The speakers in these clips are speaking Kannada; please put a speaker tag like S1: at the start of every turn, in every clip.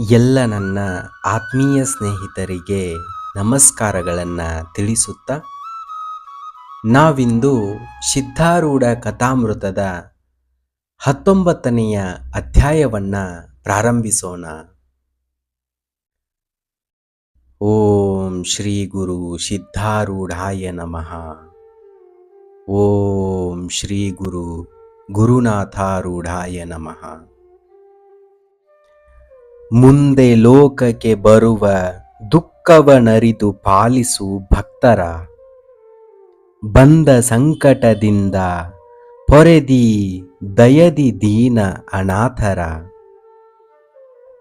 S1: ಎಲ್ಲ ನನ್ನ ಆತ್ಮೀಯ ಸ್ನೇಹಿತರಿಗೆ ನಮಸ್ಕಾರಗಳನ್ನು ತಿಳಿಸುತ್ತಾ ನಾವಿಂದು ಸಿದ್ಧಾರೂಢ ಕಥಾಮೃತದ ಹತ್ತೊಂಬತ್ತನೆಯ ಅಧ್ಯಾಯವನ್ನು ಪ್ರಾರಂಭಿಸೋಣ. ಓಂ ಶ್ರೀ ಗುರು ಸಿದ್ಧಾರೂಢಾಯ ನಮಃ. ಓಂ ಶ್ರೀ ಗುರು ಗುರುನಾಥಾರೂಢಾಯ ನಮಃ. ಮುಂದೆ ಲೋಕಕ್ಕೆ ಬರುವ ದುಃಖವನರಿದು ಪಾಲಿಸು ಭಕ್ತರ. ಬಂದ ಸಂಕಟದಿಂದ ಪೊರೆದಿ ದಯದಿ ದೀನ ಅನಾಥರ.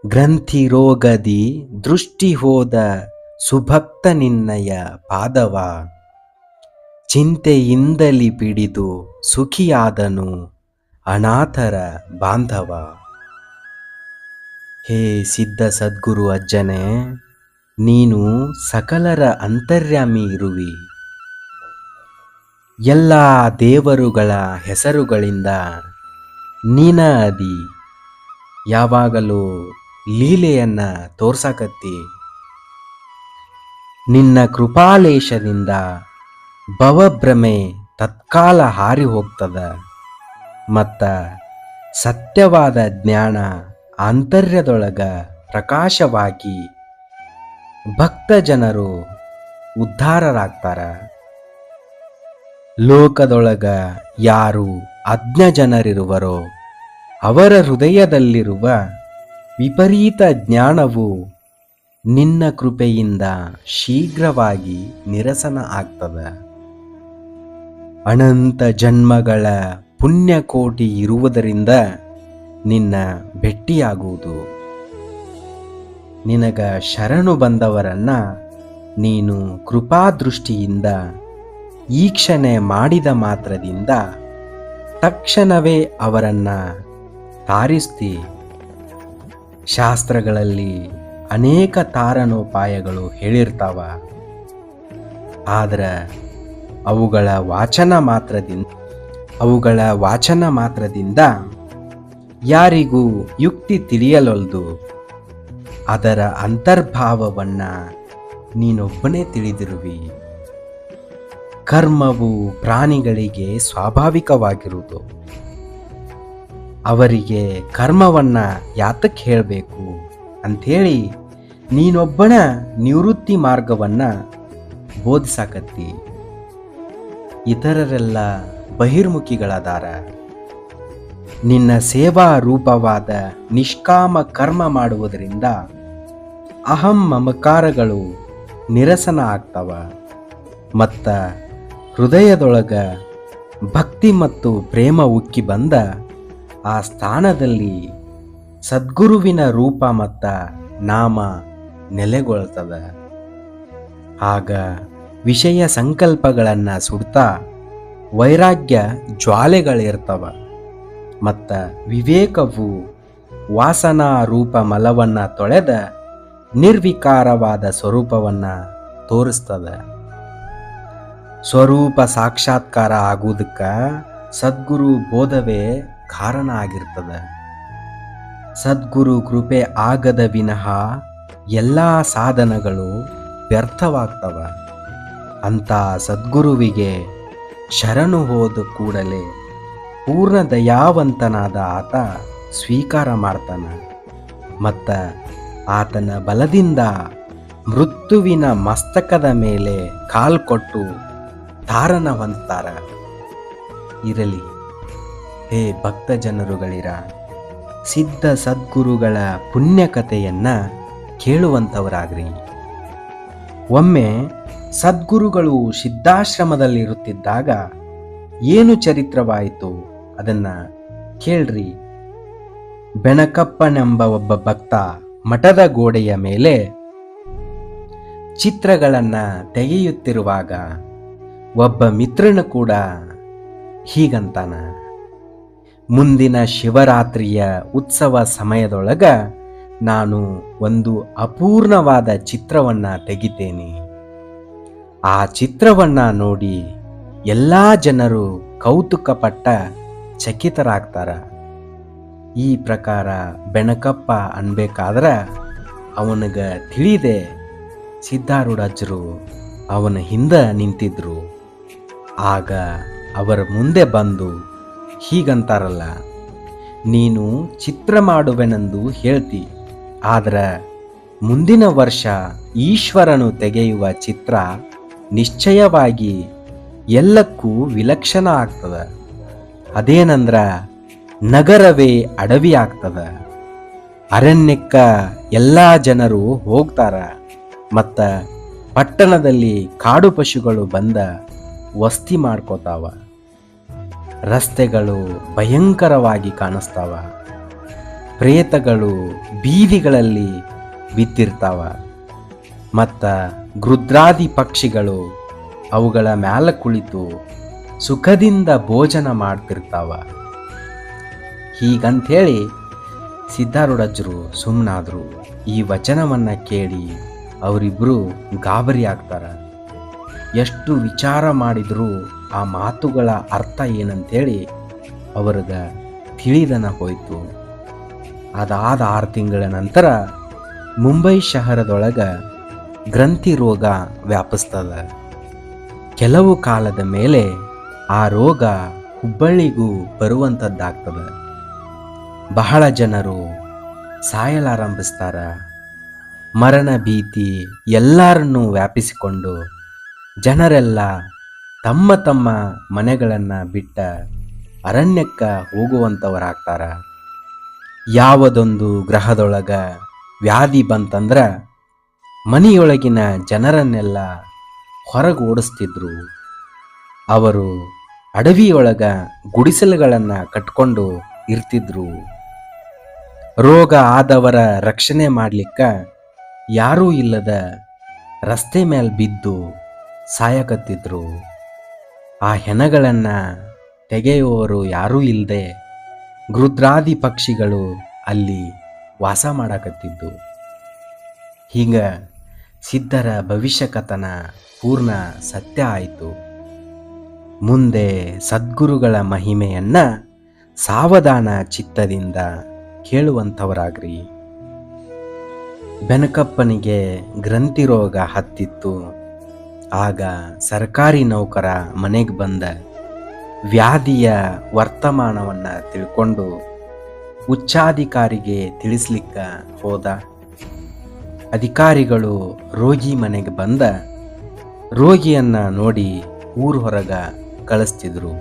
S1: ಗ್ರಂಥಿ ರೋಗದಿ ದೃಷ್ಟಿ ಹೋದ ಸುಭಕ್ತ ನಿನ್ನಯ ಪಾದವ. ಚಿಂತೆಯಿಂದಲಿ ಪಿಡಿದು ಸುಖಿಯಾದನು ಅನಾಥರ ಬಾಂಧವ. ಹೇ ಸಿದ್ಧ ಸದ್ಗುರು ಅಜ್ಜನೇ, ನೀನು ಸಕಲರ ಅಂತರ್ಯಾಮಿ ಇರುವಿ. ಎಲ್ಲ ದೇವರುಗಳ ಹೆಸರುಗಳಿಂದ ನೀನ ಅದಿ ಯಾವಾಗಲೂ ಲೀಲೆಯನ್ನ ತೋರ್ಸಕತ್ತಿ. ನಿನ್ನ ಕೃಪಾಲೇಶದಿಂದ ಭವಭ್ರಮೆ ತತ್ಕಾಲ ಹಾರಿ ಹೋಗ್ತದ. ಮತ್ತ ಸತ್ಯವಾದ ಜ್ಞಾನ ಆಂತರ್ಯದೊಳಗ ಪ್ರಕಾಶವಾಗಿ ಭಕ್ತ ಜನರು ಉದ್ಧಾರರಾಗ್ತಾರ. ಲೋಕದೊಳಗ ಯಾರು ಅಜ್ಞ ಜನರಿರುವರೋ ಅವರ ಹೃದಯದಲ್ಲಿರುವ ವಿಪರೀತ ಜ್ಞಾನವು ನಿನ್ನ ಕೃಪೆಯಿಂದ ಶೀಘ್ರವಾಗಿ ನಿರಸನ ಆಗ್ತದ. ಅನಂತ ಜನ್ಮಗಳ ಪುಣ್ಯಕೋಟಿ ಇರುವುದರಿಂದ ನಿನ್ನ ಭೆಟ್ಟಿಯಾಗುವುದು. ನಿನಗ ಶರಣು ಬಂದವರನ್ನ ನೀನು ಕೃಪಾದೃಷ್ಟಿಯಿಂದ ಈಕ್ಷಣೆ ಮಾಡಿದ ಮಾತ್ರದಿಂದ ತಕ್ಷಣವೇ ಅವರನ್ನ ತಾರಿಸ್ತಿ. ಶಾಸ್ತ್ರಗಳಲ್ಲಿ ಅನೇಕ ತಾರಣೋಪಾಯಗಳು ಹೇಳಿರ್ತಾವ. ಆದ್ರೆ ಅವುಗಳ ವಾಚನ ಮಾತ್ರದಿಂದ, ಅವುಗಳ ವಾಚನ ಮಾತ್ರದಿಂದ ಯಾರಿಗೂ ಯುಕ್ತಿ ತಿಳಿಯಲೊಲ್ದು. ಅದರ ಅಂತರ್ಭಾವವನ್ನ ನೀನೊಬ್ಬನೇ ತಿಳಿದಿರುವಿ. ಕರ್ಮವು ಪ್ರಾಣಿಗಳಿಗೆ ಸ್ವಾಭಾವಿಕವಾಗಿರುವುದು. ಅವರಿಗೆ ಕರ್ಮವನ್ನ ಯಾತಕ್ಕೆ ಹೇಳಬೇಕು ಅಂಥೇಳಿ ನೀನೊಬ್ಬನ ನಿವೃತ್ತಿ ಮಾರ್ಗವನ್ನ ಬೋಧಿಸಾಕತ್ತಿ. ಇತರರೆಲ್ಲ ಬಹಿರ್ಮುಖಿಗಳದಾರ. ನಿನ್ನ ಸೇವಾ ರೂಪವಾದ ನಿಷ್ಕಾಮ ಕರ್ಮ ಮಾಡುವುದರಿಂದ ಅಹಂ ಮಮಕಾರಗಳು ನಿರಸನ ಆಗ್ತವ ಮತ್ತ ಹೃದಯದೊಳಗ ಭಕ್ತಿ ಮತ್ತು ಪ್ರೇಮ ಉಕ್ಕಿ ಬಂದ ಆ ಸ್ಥಾನದಲ್ಲಿ ಸದ್ಗುರುವಿನ ರೂಪ ಮತ್ತ ನಾಮ ನೆಲೆಗೊಳ್ತದ. ಆಗ ವಿಷಯ ಸಂಕಲ್ಪಗಳನ್ನು ಸುಡ್ತಾ ವೈರಾಗ್ಯ ಜ್ವಾಲೆಗಳಿರ್ತವ. ಮತ್ತ ವಿವೇಕವು ವಾಸನಾ ರೂಪ ಮಲವನ್ನ ತೊಳೆದ ನಿರ್ವಿಕಾರವಾದ ಸ್ವರೂಪವನ್ನ ತೋರಿಸ್ತದ. ಸ್ವರೂಪ ಸಾಕ್ಷಾತ್ಕಾರ ಆಗುವುದಕ್ಕೆ ಸದ್ಗುರು ಬೋಧವೇ ಕಾರಣ ಆಗಿರ್ತದ ಸದ್ಗುರು ಕೃಪೆ ಆಗದ ವಿನಃ ಎಲ್ಲ ಸಾಧನಗಳು ವ್ಯರ್ಥವಾಗ್ತವ. ಅಂತ ಸದ್ಗುರುವಿಗೆ ಶರಣು ಹೋದ ಕೂಡಲೇ ಪೂರ್ಣ ದಯಾವಂತನಾದ ಆತ ಸ್ವೀಕಾರ ಮಾಡ್ತಾನ. ಮತ್ತ ಆತನ ಬಲದಿಂದ ಮೃತ್ಯುವಿನ ಮಸ್ತಕದ ಮೇಲೆ ಕಾಲ್ ಕೊಟ್ಟು ತಾರನ ಹೊಂದ್ತಾರ. ಇರಲಿ, ಹೇ ಭಕ್ತ ಜನರುಗಳಿರ ಸಿದ್ಧ ಸದ್ಗುರುಗಳ ಪುಣ್ಯಕತೆಯನ್ನ ಕೇಳುವಂಥವರಾಗ್ರಿ ಒಮ್ಮೆ ಸದ್ಗುರುಗಳು ಸಿದ್ಧಾಶ್ರಮದಲ್ಲಿರುತ್ತಿದ್ದಾಗ ಏನು ಚರಿತ್ರವಾಯಿತು? ಅದನ್ನ ಕೇಳ್ರಿ. ಬೆಣಕಪ್ಪನೆಂಬ ಒಬ್ಬ ಭಕ್ತ ಮಠದ ಗೋಡೆಯ ಮೇಲೆ ಚಿತ್ರಗಳನ್ನು ತೆಗೆಯುತ್ತಿರುವಾಗ ಒಬ್ಬ ಮಿತ್ರನು ಕೂಡ ಹೀಗಂತಾನ. ಮುಂದಿನ ಶಿವರಾತ್ರಿಯ ಉತ್ಸವ ಸಮಯದೊಳಗ ನಾನು ಒಂದು ಅಪೂರ್ಣವಾದ ಚಿತ್ರವನ್ನ ತೆಗಿತೇನೆ. ಆ ಚಿತ್ರವನ್ನ ನೋಡಿ ಎಲ್ಲ ಜನರು ಕೌತುಕಪಟ್ಟ ಚಕಿತರಾಗ್ತಾರ. ಈ ಪ್ರಕಾರ ಬೆಣಕಪ್ಪ ಅನ್ಬೇಕಾದ್ರೆ ಅವನಿಗೆ ತಿಳಿದೆ ಸಿದ್ಧಾರೂಢಜ್ಜರು ಅವನ ಹಿಂದೆ ನಿಂತಿದ್ರು. ಆಗ ಅವರ ಮುಂದೆ ಬಂದು ಹೀಗಂತಾರಲ್ಲ, ನೀನು ಚಿತ್ರ ಮಾಡುವೆನೆಂದು ಹೇಳ್ತಿ, ಆದರೆ ಮುಂದಿನ ವರ್ಷ ಈಶ್ವರನು ತೆಗೆಯುವ ಚಿತ್ರ ನಿಶ್ಚಯವಾಗಿ ಎಲ್ಲಕ್ಕೂ ವಿಲಕ್ಷಣ ಆಗ್ತದ. ಅದೇನಂದ್ರ ನಗರವೇ ಅಡವಿ ಆಗ್ತದ ಅರಣ್ಯಕ್ಕ ಎಲ್ಲ ಜನರು ಹೋಗ್ತಾರ. ಮತ್ತ ಪಟ್ಟಣದಲ್ಲಿ ಕಾಡು ಪಶುಗಳು ಬಂದ ವಸ್ತಿ ಮಾಡ್ಕೋತಾವ. ರಸ್ತೆಗಳು ಭಯಂಕರವಾಗಿ ಕಾಣಿಸ್ತಾವ. ಪ್ರೇತಗಳು ಬೀದಿಗಳಲ್ಲಿ ಬಿದ್ದಿರ್ತಾವ. ಮತ್ತ ಗೃದ್ರಾದಿ ಪಕ್ಷಿಗಳು ಅವುಗಳ ಮ್ಯಾಲ ಕುಳಿತು ಸುಖದಿಂದ ಭೋಜನ ಮಾಡ್ತಿರ್ತಾವ. ಹೀಗಂಥೇಳಿ ಸಿದ್ಧಾರೂಢಜರು ಸುಮ್ಮನಾದ್ರು ಈ ವಚನವನ್ನು ಕೇಳಿ ಅವರಿಬ್ಬರು ಗಾಬರಿ ಆಗ್ತಾರ. ಎಷ್ಟು ವಿಚಾರ ಮಾಡಿದರೂ ಆ ಮಾತುಗಳ ಅರ್ಥ ಏನಂತೇಳಿ ಅವ್ರಿಗೆ ತಿಳಿದನ ಹೋಯಿತು. ಅದಾದ ಆರು ತಿಂಗಳ ನಂತರ ಮುಂಬೈ ಶಹರದೊಳಗೆ ಗ್ರಂಥಿ ರೋಗ ವ್ಯಾಪಿಸ್ತದ. ಕೆಲವು ಕಾಲದ ಮೇಲೆ ಆ ರೋಗ ಹುಬ್ಬಳ್ಳಿಗೂ ಬರುವಂಥದ್ದಾಗ್ತದೆ. ಬಹಳ ಜನರು ಸಾಯಲಾರಂಭಿಸ್ತಾರ ಮರಣ ಭೀತಿ ಎಲ್ಲರನ್ನೂ ವ್ಯಾಪಿಸಿಕೊಂಡು ಜನರೆಲ್ಲ ತಮ್ಮ ತಮ್ಮ ಮನೆಗಳನ್ನು ಬಿಟ್ಟ ಅರಣ್ಯಕ್ಕೆ ಹೋಗುವಂಥವರಾಗ್ತಾರ. ಯಾವುದೊಂದು ಗ್ರಹದೊಳಗ ವ್ಯಾಧಿ ಬಂತಂದ್ರೆ ಮನೆಯೊಳಗಿನ ಜನರನ್ನೆಲ್ಲ ಹೊರಗೆ ಓಡಿಸ್ತಿದ್ರು. ಅವರು ಅಡವಿಯೊಳಗ ಗುಡಿಸಲುಗಳನ್ನು ಕಟ್ಕೊಂಡು ಇರ್ತಿದ್ರು. ರೋಗ ಆದವರ ರಕ್ಷಣೆ ಮಾಡಲಿಕ್ಕ ಯಾರೂ ಇಲ್ಲದ ರಸ್ತೆ ಮೇಲೆ ಬಿದ್ದು ಸಾಯಕತ್ತಿದ್ರು. ಆ ಹೆನಗಳನ್ನು ತೆಗೆಯುವವರು ಯಾರೂ ಇಲ್ಲದೆ ಗೃದ್ರಾದಿ ಪಕ್ಷಿಗಳು ಅಲ್ಲಿ ವಾಸ ಮಾಡಕತ್ತಿದ್ದು. ಹೀಗ ಸಿದ್ಧರ ಭವಿಷ್ಯ ಕಥನ ಪೂರ್ಣ ಸತ್ಯ ಆಯಿತು. ಮುಂದೆ ಸದ್ಗುರುಗಳ ಮಹಿಮೆಯನ್ನ ಸಾವಧಾನ ಚಿತ್ತದಿಂದ ಕೇಳುವಂಥವರಾಗ್ರಿ. ಬೆನಕಪ್ಪನಿಗೆ ಗ್ರಂಥಿ ರೋಗ ಹತ್ತಿತ್ತು. ಆಗ ಸರ್ಕಾರಿ ನೌಕರ ಮನೆಗೆ ಬಂದ ವ್ಯಾಧಿಯ ವರ್ತಮಾನವನ್ನು ತಿಳ್ಕೊಂಡು ಉಚ್ಚಾಧಿಕಾರಿಗೆ ತಿಳಿಸ್ಲಿಕ್ಕ ಹೋದ. ಅಧಿಕಾರಿಗಳು ರೋಗಿ ಮನೆಗೆ ಬಂದ. ರೋಗಿಯನ್ನು ನೋಡಿ ಊರು ಹೊರಗ ಕಳಿಸ್ತಿದ್ರು.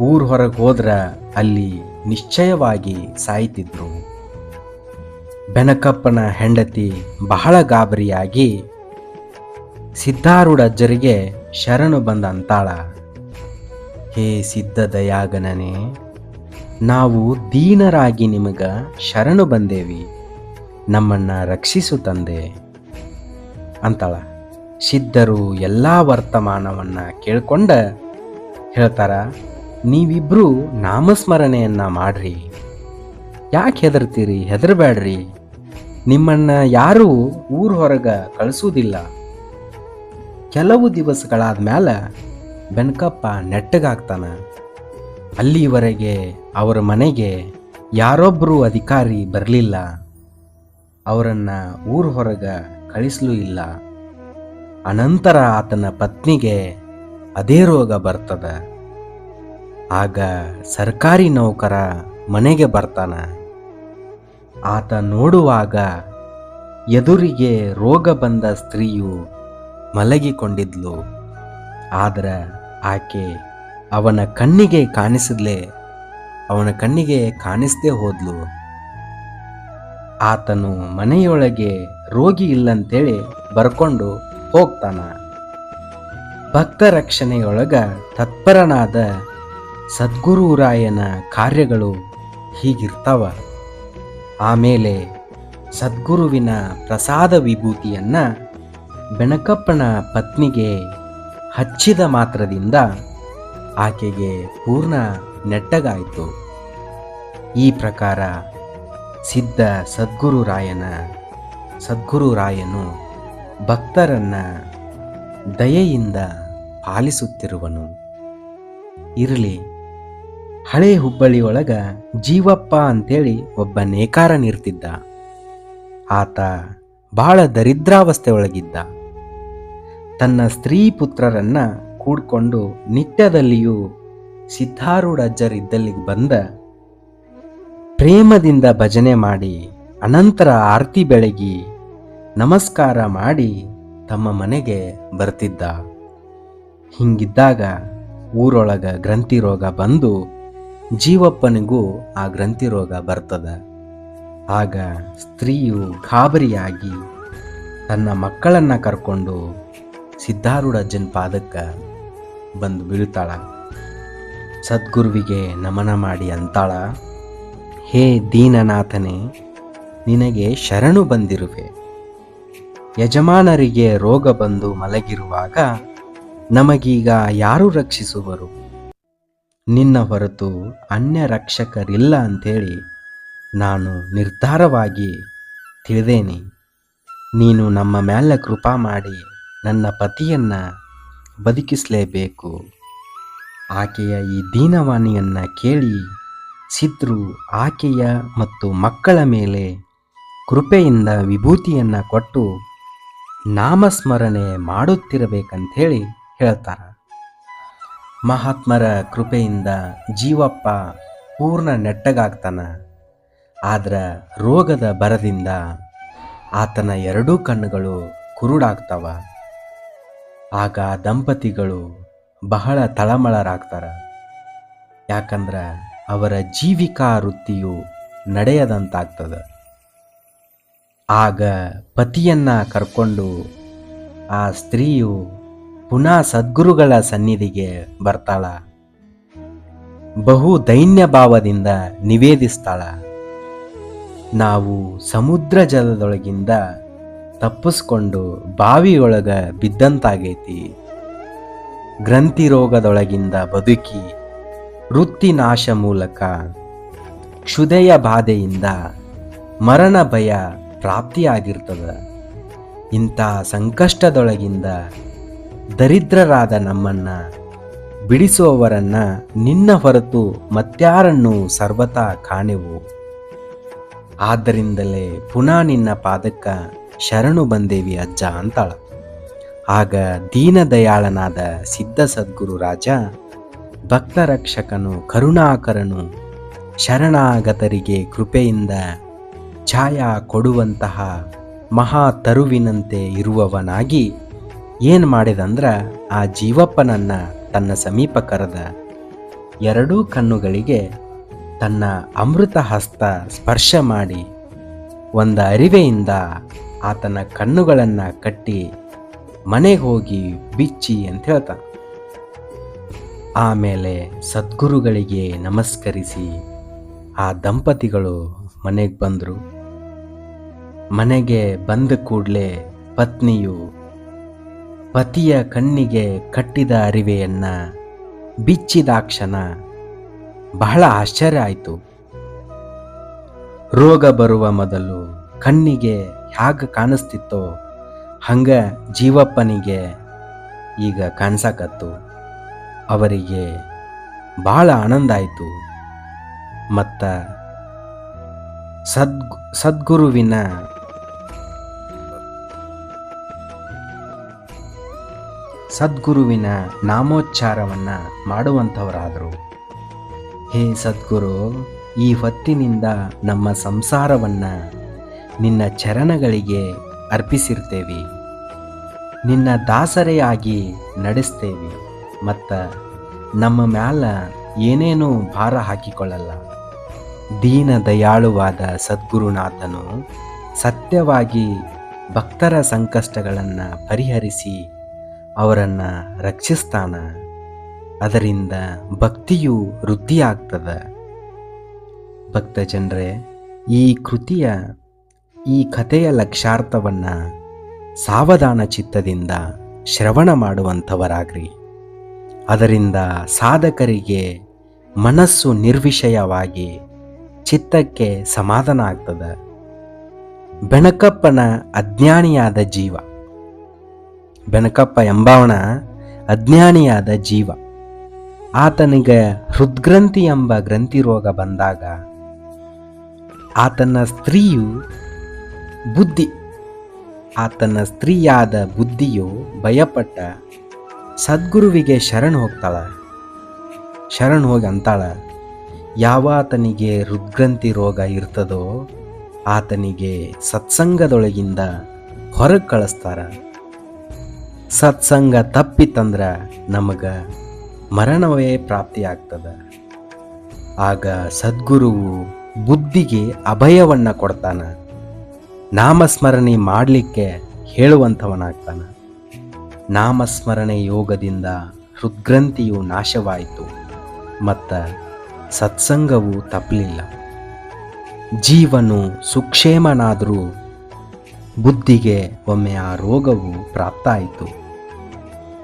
S1: ಊರು ಹೊರಗೆ ಹೋದ್ರೆ ಅಲ್ಲಿ ನಿಶ್ಚಯವಾಗಿ ಸಾಯ್ತಿದ್ರು. ಬೆನಕಪ್ಪನ ಹೆಂಡತಿ ಬಹಳ ಗಾಬರಿಯಾಗಿ ಸಿದ್ಧಾರೂಢಜ್ಜರಿಗೆ ಶರಣು ಬಂದ ಅಂತಾಳ. ಹೇ ಸಿದ್ಧ ದಯಾಗನನೆ, ನಾವು ದೀನರಾಗಿ ನಿಮಗ ಶರಣು ಬಂದೇವಿ. ನಮ್ಮನ್ನ ರಕ್ಷಿಸು ತಂದೆ, ಅಂತಾಳ. ಸಿದ್ಧರು ಎಲ್ಲ ವರ್ತಮಾನವನ್ನು ಕೇಳ್ಕೊಂಡ ಹೇಳ್ತಾರ ನೀವಿಬ್ಬರೂ ನಾಮಸ್ಮರಣೆಯನ್ನು ಮಾಡ್ರಿ. ಯಾಕೆ ಹೆದರ್ತೀರಿ? ಹೆದರಬೇಡ್ರಿ ನಿಮ್ಮನ್ನು ಯಾರೂ ಊರ್ ಹೊರಗ ಕಳಿಸುವುದಿಲ್ಲ ಕೆಲವು ದಿವಸಗಳಾದ ಮ್ಯಾಲ ಬೆನಕಪ್ಪ ನೆಟ್ಟಗಾಗ್ತಾನೆ. ಅಲ್ಲಿವರೆಗೆ ಅವರ ಮನೆಗೆ ಯಾರೊಬ್ಬರು ಅಧಿಕಾರಿ ಬರಲಿಲ್ಲ. ಅವರನ್ನು ಊರ್ ಹೊರಗೆ ಕಳಿಸಲೂ ಇಲ್ಲ. ಅನಂತರ ಆತನ ಪತ್ನಿಗೆ ಅದೇ ರೋಗ ಬರ್ತದ. ಆಗ ಸರ್ಕಾರಿ ನೌಕರ ಮನೆಗೆ ಬರ್ತಾನ. ಆತ ನೋಡುವಾಗ ಎದುರಿಗೆ ರೋಗ ಬಂದ ಸ್ತ್ರೀಯು ಮಲಗಿಕೊಂಡಿದ್ಲು. ಆದ್ರೆ ಆಕೆ ಅವನ ಕಣ್ಣಿಗೆ ಕಾಣಿಸಿದ್ಲೆ, ಅವನ ಕಣ್ಣಿಗೆ ಕಾಣಿಸ್ದೇ ಹೋದ್ಲು. ಆತನು ಮನೆಯೊಳಗೆ ರೋಗಿ ಇಲ್ಲಂತೇಳಿ ಬರ್ಕೊಂಡು ಹೋಗ್ತಾನ. ಭಕ್ತ ರಕ್ಷಣೆಯೊಳಗ ತತ್ಪರನಾದ ಸದ್ಗುರುರಾಯನ ಕಾರ್ಯಗಳು ಹೀಗಿರ್ತಾವ. ಆಮೇಲೆ ಸದ್ಗುರುವಿನ ಪ್ರಸಾದ ವಿಭೂತಿಯನ್ನ ಬೆಣಕಪ್ಪನ ಪತ್ನಿಗೆ ಹಚ್ಚಿದ ಮಾತ್ರದಿಂದ ಆಕೆಗೆ ಪೂರ್ಣ ನೆಟ್ಟಗಾಯಿತು. ಈ ಪ್ರಕಾರ ಸಿದ್ಧ ಸದ್ಗುರುರಾಯನ ಸದ್ಗುರುರಾಯನು ಭಕ್ತರನ್ನ ದಯೆಯಿಂದ ಪಾಲಿಸುತ್ತಿರುವನು. ಇರಲಿ, ಹಳೆ ಹುಬ್ಬಳ್ಳಿಯೊಳಗ ಜೀವಪ್ಪ ಅಂತೇಳಿ ಒಬ್ಬ ನೇಕಾರನಿರ್ತಿದ್ದ. ಆತ ಬಹಳ ದರಿದ್ರಾವಸ್ಥೆ ಒಳಗಿದ್ದ ತನ್ನ ಸ್ತ್ರೀ ಪುತ್ರರನ್ನ ಕೂಡ್ಕೊಂಡು ನಿತ್ಯದಲ್ಲಿಯೂ ಸಿದ್ಧಾರೂಢಜ್ಜರಿದ್ದಲ್ಲಿಗೆ ಬಂದ. ಪ್ರೇಮದಿಂದ ಭಜನೆ ಮಾಡಿ ಅನಂತರ ಆರತಿ ಬೆಳಗಿ ನಮಸ್ಕಾರ ಮಾಡಿ ತಮ್ಮ ಮನೆಗೆ ಬರ್ತಿದ್ದ. ಹಿಂಗಿದ್ದಾಗ ಊರೊಳಗ ಗ್ರಂಥಿ ರೋಗ ಬಂದು ಜೀವಪ್ಪನಿಗೂ ಆ ಗ್ರಂಥಿ ರೋಗ ಬರ್ತದ. ಆಗ ಸ್ತ್ರೀಯು ಗಾಬರಿಯಾಗಿ ತನ್ನ ಮಕ್ಕಳನ್ನ ಕರ್ಕೊಂಡು ಸಿದ್ಧಾರೂಢಜ್ಜನ ಪಾದಕ್ಕೆ ಬಂದು ಬೀಳ್ತಾಳ. ಸದ್ಗುರುವಿಗೆ ನಮನ ಮಾಡಿ ಅಂತಾಳ, ಹೇ ದೀನನಾಥನೇ, ನಿನಗೆ ಶರಣು ಬಂದಿರುವೆ. ಯಜಮಾನರಿಗೆ ರೋಗ ಬಂದು ಮಲಗಿರುವಾಗ ನಮಗೀಗ ಯಾರು ರಕ್ಷಿಸುವರು? ನಿನ್ನ ಹೊರತು ಅನ್ಯ ರಕ್ಷಕರಿಲ್ಲ ಅಂಥೇಳಿ ನಾನು ನಿರ್ಧಾರವಾಗಿ ತಿಳಿದೇನೆ. ನೀನು ನಮ್ಮ ಮೇಲೆ ಕೃಪಾ ಮಾಡಿ ನನ್ನ ಪತಿಯನ್ನ ಬದುಕಿಸಲೇಬೇಕು. ಆಕೆಯ ಈ ದೀನವಾಣಿಯನ್ನು ಕೇಳಿ ಸಿದ್ರು ಆಕೆಯ ಮತ್ತು ಮಕ್ಕಳ ಮೇಲೆ ಕೃಪೆಯಿಂದ ವಿಭೂತಿಯನ್ನು ಕೊಟ್ಟು ನಾಮಸ್ಮರಣೆ ಮಾಡುತ್ತಿರಬೇಕಂಥೇಳಿ ಹೇಳ್ತಾರೆ. ಮಹಾತ್ಮರ ಕೃಪೆಯಿಂದ ಜೀವಪ್ಪ ಪೂರ್ಣ ನೆಟ್ಟಗಾಗ್ತಾನ. ಆದ್ರ ರೋಗದ ಬರದಿಂದ ಆತನ ಎರಡೂ ಕಣ್ಣುಗಳು ಕುರುಡಾಗ್ತವ. ಆಗ ದಂಪತಿಗಳು ಬಹಳ ತಳಮಳರಾಗ್ತಾರ. ಯಾಕಂದ್ರ ಅವರ ಜೀವಿಕಾ ವೃತ್ತಿಯು ನಡೆಯದಂತಾಗ್ತದ. ಆಗ ಪತಿಯನ್ನ ಕರ್ಕೊಂಡು ಆ ಸ್ತ್ರೀಯು ಪುನಃ ಸದ್ಗುರುಗಳ ಸನ್ನಿಧಿಗೆ ಬರ್ತಾಳ. ಬಹು ದೈನ್ಯ ಭಾವದಿಂದ ನಿವೇದಿಸ್ತಾಳ. ನಾವು ಸಮುದ್ರ ಜಲದೊಳಗಿಂದ ತಪ್ಪಿಸ್ಕೊಂಡು ಬಾವಿಯೊಳಗ ಬಿದ್ದಂತಾಗೈತಿ. ಗ್ರಂಥಿ ರೋಗದೊಳಗಿಂದ ಬದುಕಿ ವೃತ್ತಿ ನಾಶ ಮೂಲಕ ಕ್ಷುದಯ ಬಾಧೆಯಿಂದ ಮರಣ ಭಯ ಪ್ರಾಪ್ತಿಯಾಗಿರ್ತದ. ಇಂಥ ಸಂಕಷ್ಟದೊಳಗಿಂದ ದರಿದ್ರರಾದ ನಮ್ಮನ್ನ ಬಿಡಿಸುವವರನ್ನ ನಿನ್ನ ಹೊರತು ಮತ್ಯಾರನ್ನು ಸರ್ವತಾ ಕಾಣೆವು. ಆದ್ದರಿಂದಲೇ ಪುನಃ ನಿನ್ನ ಪಾದಕ್ಕ ಶರಣು ಬಂದೇವಿ ಅಜ್ಜ ಅಂತಾಳ. ಆಗ ದೀನದಯಾಳನಾದ ಸಿದ್ಧ ಸದ್ಗುರು ರಾಜ ಭಕ್ತರಕ್ಷಕನು ಕರುಣಾಕರನು ಶರಣಾಗತರಿಗೆ ಕೃಪೆಯಿಂದ ಛಾಯ ಕೊಡುವಂತಹ ಮಹಾ ತರುವಿನಂತೆ ಇರುವವನಾಗಿ ಏನು ಮಾಡಿದಂದ್ರ ಆ ಜೀವಪ್ಪನನ್ನ ತನ್ನ ಸಮೀಪ ಕರೆದ ಎರಡೂ ಕಣ್ಣುಗಳಿಗೆ ತನ್ನ ಅಮೃತ ಹಸ್ತ ಸ್ಪರ್ಶ ಮಾಡಿ ಒಂದು ಅರಿವೆಯಿಂದ ಆತನ ಕಣ್ಣುಗಳನ್ನು ಕಟ್ಟಿ ಮನೆಗೆ ಹೋಗಿ ಬಿಚ್ಚಿ ಅಂತ ಹೇಳ್ತಾನೆ. ಆಮೇಲೆ ಸದ್ಗುರುಗಳಿಗೆ ನಮಸ್ಕರಿಸಿ ಆ ದಂಪತಿಗಳು ಮನೆಗೆ ಬಂದರು. ಮನೆಗೆ ಬಂದ ಕೂಡಲೇ ಪತ್ನಿಯು ಪತಿಯ ಕಣ್ಣಿಗೆ ಕಟ್ಟಿದ ಅರಿವೆಯನ್ನ ಬಿಚ್ಚಿದಾಕ್ಷಣ ಬಹಳ ಆಶ್ಚರ್ಯ ಆಯಿತು. ರೋಗ ಬರುವ ಮೊದಲು ಕಣ್ಣಿಗೆ ಹ್ಯಾಗ ಕಾಣಿಸ್ತಿತ್ತೋ, ಹಂಗ ಜೀವಪ್ಪನಿಗೆ ಈಗ ಕಾಣಿಸಕತ್ತು. ಅವರಿಗೆ ಭಾಳ ಆನಂದ ಆಯಿತು. ಮತ್ತು ಸದ್ ಸದ್ಗುರುವಿನ ಸದ್ಗುರುವಿನ ನಾಮೋಚ್ಚಾರವನ್ನು ಮಾಡುವಂಥವರಾದರು. ಹೇ ಸದ್ಗುರು, ಈ ಹೊತ್ತಿನಿಂದ ನಮ್ಮ ಸಂಸಾರವನ್ನು ನಿನ್ನ ಚರಣಗಳಿಗೆ ಅರ್ಪಿಸಿರ್ತೇವೆ. ನಿನ್ನ ದಾಸರೆಯಾಗಿ ನಡೆಸ್ತೇವೆ ಮತ್ತು ನಮ್ಮ ಮ್ಯಾಲ ಏನೇನೂ ಭಾರ ಹಾಕಿಕೊಳ್ಳಲ್ಲ. ದೀನ ದಯಾಳುವಾದ ಸದ್ಗುರುನಾಥನು ಸತ್ಯವಾಗಿ ಭಕ್ತರ ಸಂಕಷ್ಟಗಳನ್ನು ಪರಿಹರಿಸಿ ಅವರನ್ನು ರಕ್ಷಿಸ್ತಾನ. ಅದರಿಂದ ಭಕ್ತಿಯು ವೃದ್ಧಿಯಾಗ್ತದ. ಭಕ್ತ ಜನರೇ ಈ ಕೃತಿಯ, ಈ ಕಥೆಯ ಲಕ್ಷಾರ್ಥವನ್ನು ಸಾವಧಾನ ಚಿತ್ತದಿಂದ ಶ್ರವಣ ಮಾಡುವಂಥವರಾಗ್ರಿ. ಅದರಿಂದ ಸಾಧಕರಿಗೆ ಮನಸ್ಸು ನಿರ್ವಿಷಯವಾಗಿ ಚಿತ್ತಕ್ಕೆ ಸಮಾಧಾನ ಆಗ್ತದ. ಬೆಣಕಪ್ಪನ ಅಜ್ಞಾನಿಯಾದ ಜೀವ. ಬೆನಕಪ್ಪ ಎಂಬವನ ಅಜ್ಞಾನಿಯಾದ ಜೀವ. ಆತನಿಗೆ ಹೃದ್ಗ್ರಂಥಿ ಎಂಬ ಗ್ರಂಥಿ ರೋಗ ಬಂದಾಗ ಆತನ ಸ್ತ್ರೀಯು ಬುದ್ಧಿ. ಆತನ ಸ್ತ್ರೀಯಾದ ಬುದ್ಧಿಯು ಭಯಪಟ್ಟ ಸದ್ಗುರುವಿಗೆ ಶರಣ ಹೋಗ್ತಾಳ. ಶರಣ ಹೋಗಿ ಅಂತಾಳ, ಯಾವಾತನಿಗೆ ಹೃದ್ಗ್ರಂಥಿ ರೋಗ ಇರ್ತದೋ ಆತನಿಗೆ ಸತ್ಸಂಗದೊಳಗಿಂದ ಹೊರಗೆ ಕಳಿಸ್ತಾರ. ಸತ್ಸಂಗ ತಪ್ಪಿತಂದ್ರ ನಮಗ ಮರಣವೇ ಪ್ರಾಪ್ತಿಯಾಗ್ತದ. ಆಗ ಸದ್ಗುರುವು ಬುದ್ಧಿಗೆ ಅಭಯವನ್ನ ಕೊಡ್ತಾನ. ನಾಮಸ್ಮರಣೆ ಮಾಡಲಿಕ್ಕೆ ಹೇಳುವಂಥವನಾಗ್ತಾನ. ನಾಮಸ್ಮರಣೆ ಯೋಗದಿಂದ ಹೃದ್ಗ್ರಂಥಿಯು ನಾಶವಾಯಿತು. ಮತ್ತು ಸತ್ಸಂಗವು ತಪ್ಪಲಿಲ್ಲ ಜೀವನು ಸುಕ್ಷೇಮನಾದರೂ ಬುದ್ಧಿಗೆ ಒಮ್ಮೆ ಆ ರೋಗವು ಪ್ರಾಪ್ತಾಯಿತು.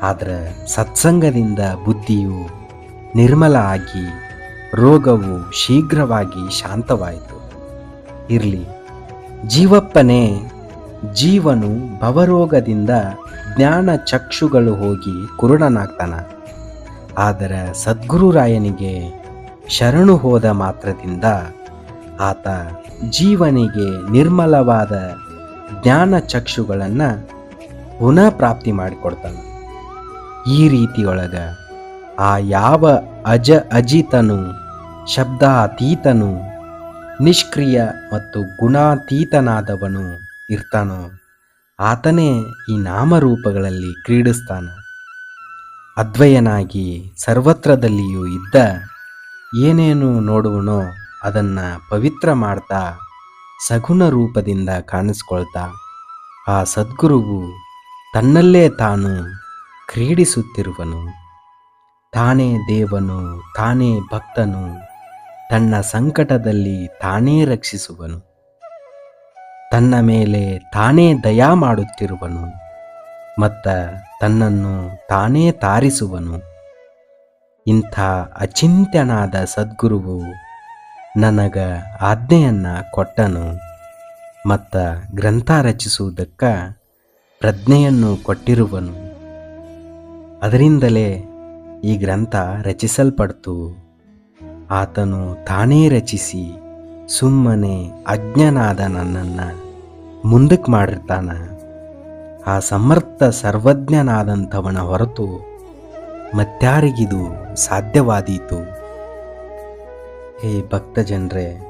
S1: ಆದರೆ ಸತ್ಸಂಗದಿಂದ ಬುದ್ಧಿಯು ನಿರ್ಮಲ ಆಗಿ ರೋಗವು ಶೀಘ್ರವಾಗಿ ಶಾಂತವಾಯಿತು. ಇರಲಿ, ಜೀವಪ್ಪನೇ, ಜೀವನು ಭವರೋಗದಿಂದ ಜ್ಞಾನ ಚಕ್ಷುಗಳು ಹೋಗಿ ಕುರುಡನಾಗ್ತಾನ. ಆದರೆ ಸದ್ಗುರುರಾಯನಿಗೆ ಶರಣು ಹೋದ ಮಾತ್ರದಿಂದ ಆತ ಜೀವನಿಗೆ ನಿರ್ಮಲವಾದ ಜ್ಞಾನ ಚಕ್ಷುಗಳನ್ನು ಪುನಃ ಪ್ರಾಪ್ತಿ ಮಾಡಿಕೊಡ್ತಾನೆ. ಈ ರೀತಿಯೊಳಗೆ ಆ ಯಾವ ಅಜ ಅಜಿತನು, ಶಬ್ದಾತೀತನು, ನಿಷ್ಕ್ರಿಯ ಮತ್ತು ಗುಣಾತೀತನಾದವನು ಇರ್ತಾನೋ, ಆತನೇ ಈ ನಾಮರೂಪಗಳಲ್ಲಿ ಕ್ರೀಡಿಸ್ತಾನ. ಅದ್ವಯನಾಗಿ ಸರ್ವತ್ರದಲ್ಲಿಯೂ ಇದ್ದ ಏನೇನು ನೋಡುವನೋ ಅದನ್ನು ಪವಿತ್ರ ಮಾಡ್ತಾ ಸಗುಣ ರೂಪದಿಂದ ಕಾಣಿಸ್ಕೊಳ್ತಾ, ಆ ಸದ್ಗುರುವು ತನ್ನಲ್ಲೇ ತಾನು ಕ್ರೀಡಿಸುತ್ತಿರುವನು. ತಾನೇ ದೇವನು, ತಾನೇ ಭಕ್ತನು, ತನ್ನ ಸಂಕಟದಲ್ಲಿ ತಾನೇ ರಕ್ಷಿಸುವನು. ತನ್ನ ಮೇಲೆ ತಾನೇ ದಯಾ ಮಾಡುತ್ತಿರುವನು, ಮತ್ತ ತನ್ನನ್ನು ತಾನೇ ತಾರಿಸುವನು. ಇಂಥ ಅಚಿಂತ್ಯನಾದ ಸದ್ಗುರುವು ನನಗ ಆಜ್ಞೆಯನ್ನು ಕೊಟ್ಟನು ಮತ್ತು ಗ್ರಂಥ ರಚಿಸುವುದಕ್ಕ ಪ್ರಜ್ಞೆಯನ್ನು ಕೊಟ್ಟಿರುವನು. ಅದರಿಂದಲೇ ಈ ಗ್ರಂಥ ರಚಿಸಲ್ಪಡ್ತು. ಆತನು ತಾನೇ ರಚಿಸಿ ಸುಮ್ಮನೆ ಅಜ್ಞನಾದ ನನ್ನನ್ನು ಮುಂದಕ್ಕೆ ಮಾಡಿರ್ತಾನ. ಆ ಸಮರ್ಥ ಸರ್ವಜ್ಞನಾದಂಥವನ ಹೊರತು ಮತ್ಯಾರಿಗಿದು ಸಾಧ್ಯವಾದೀತು. ಹೇ ಭಕ್ತ ಜನರೇ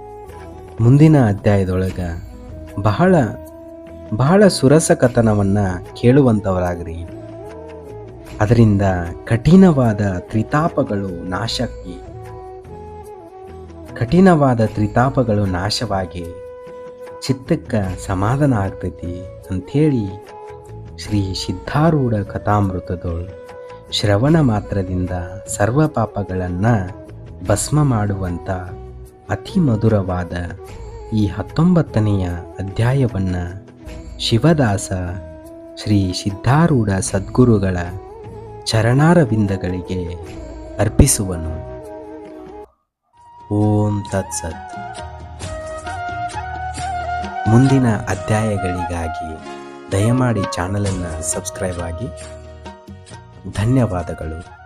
S1: ಮುಂದಿನ ಅಧ್ಯಾಯದೊಳಗೆ ಬಹಳ ಬಹಳ ಸುರಸ ಕಥನವನ್ನು ಕೇಳುವಂಥವರಾಗ್ರಿ ಅದರಿಂದ ಕಠಿಣವಾದ ತ್ರಿತಾಪಗಳು ನಾಶಕ್ಕೆ, ಕಠಿಣವಾದ ತ್ರಿತಾಪಗಳು ನಾಶವಾಗಿ ಚಿತ್ತಕ್ಕೆ ಸಮಾಧಾನ ಆಗ್ತೈತಿ ಅಂಥೇಳಿ ಶ್ರೀ ಸಿದ್ಧಾರೂಢ ಕಥಾಮೃತದೊಳು ಶ್ರವಣ ಮಾತ್ರದಿಂದ ಸರ್ವ ಪಾಪಗಳನ್ನು ಭಸ್ಮ ಮಾಡುವಂಥ ಅತಿ ಮಧುರವಾದ ಈ ಹತ್ತೊಂಬತ್ತನೆಯ ಅಧ್ಯಾಯವನ್ನು ಶಿವದಾಸ ಶ್ರೀ ಸಿದ್ಧಾರೂಢ ಸದ್ಗುರುಗಳ ಚರಣಾರವಿಂದಗಳಿಗೆ ಅರ್ಪಿಸುವನು. ಓಂ ತತ್ಸತ್. ಮುಂದಿನ ಅಧ್ಯಾಯಗಳಿಗಾಗಿ ದಯಮಾಡಿ ಚಾನಲನ್ನು ಸಬ್ಸ್ಕ್ರೈಬ್ ಆಗಿ. ಧನ್ಯವಾದಗಳು.